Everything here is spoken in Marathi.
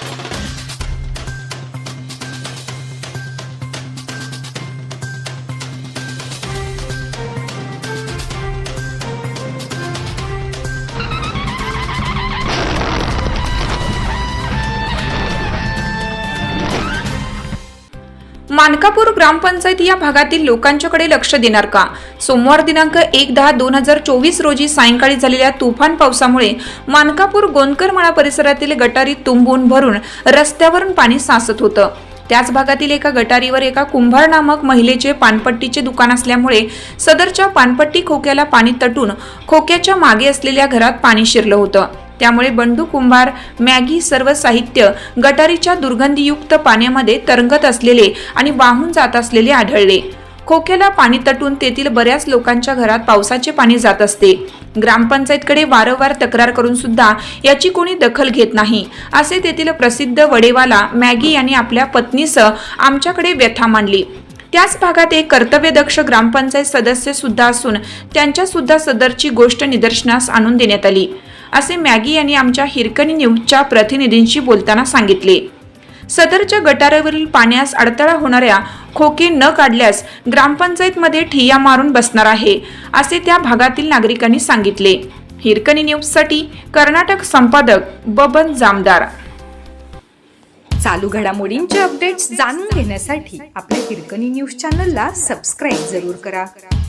Thank you. मानकापूर ग्रामपंचायत या भागातील लोकांच्याकडे लक्ष देणार का? सोमवार दिनांक एक दहा दोन हजार चोवीस रोजी सायंकाळी झालेल्या तुफान पावसामुळे मानकापूर गोंदकरमाळा परिसरातील गटारी तुंबून भरून रस्त्यावरून पाणी साचत होतं. त्याच भागातील एका गटारीवर एका कुंभार नामक महिलेचे पानपट्टीचे दुकान असल्यामुळे सदरच्या पानपट्टी खोक्याला पाणी तटून खोक्याच्या मागे असलेल्या घरात पाणी शिरलं होतं. त्यामुळे बंडू कुंभार मॅगी सर्व साहित्य गटारीच्या दुर्गंधीयुक्त पाण्यामध्ये तरंगत असलेले आणि वाहून जात असलेले आढळले. खोक्याला पाणी तटून तेथील बऱ्याच लोकांच्या घरात पावसाचे पाणी जात असते. ग्रामपंचायतकडे वारंवार तक्रार करून सुद्धा याची कोणी दखल घेत नाही. असे तेथील प्रसिद्ध वडेवाला मॅगी यांनी आपल्या पत्नीसह आमच्याकडे व्यथा मांडली. त्याच भागात एक कर्तव्यदक्ष ग्रामपंचायत सदस्य सुद्धा असून त्यांच्या सुद्धा सदरची गोष्ट निदर्शनास आणून देण्यात आली. असे मॅगी यांनी आमच्या हिरकणी न्यूजच्या प्रतिनिधींशी बोलताना सांगितले. सदरच्या गटारावरील पाण्यास अडथळा होणाऱ्या खोके न काढल्यास ग्रामपंचायतमध्ये ठिय्या मारून बसणार आहे असे त्या भागातील नागरिकांनी सांगितले. हिरकणी न्यूजसाठी कर्नाटक संपादक बबन जामदार. चालू घडामोडींचे अपडेट्स जाणून घेण्यासाठी आपल्या हिरकणी न्यूज चॅनलला सबस्क्राईब जरूर करा.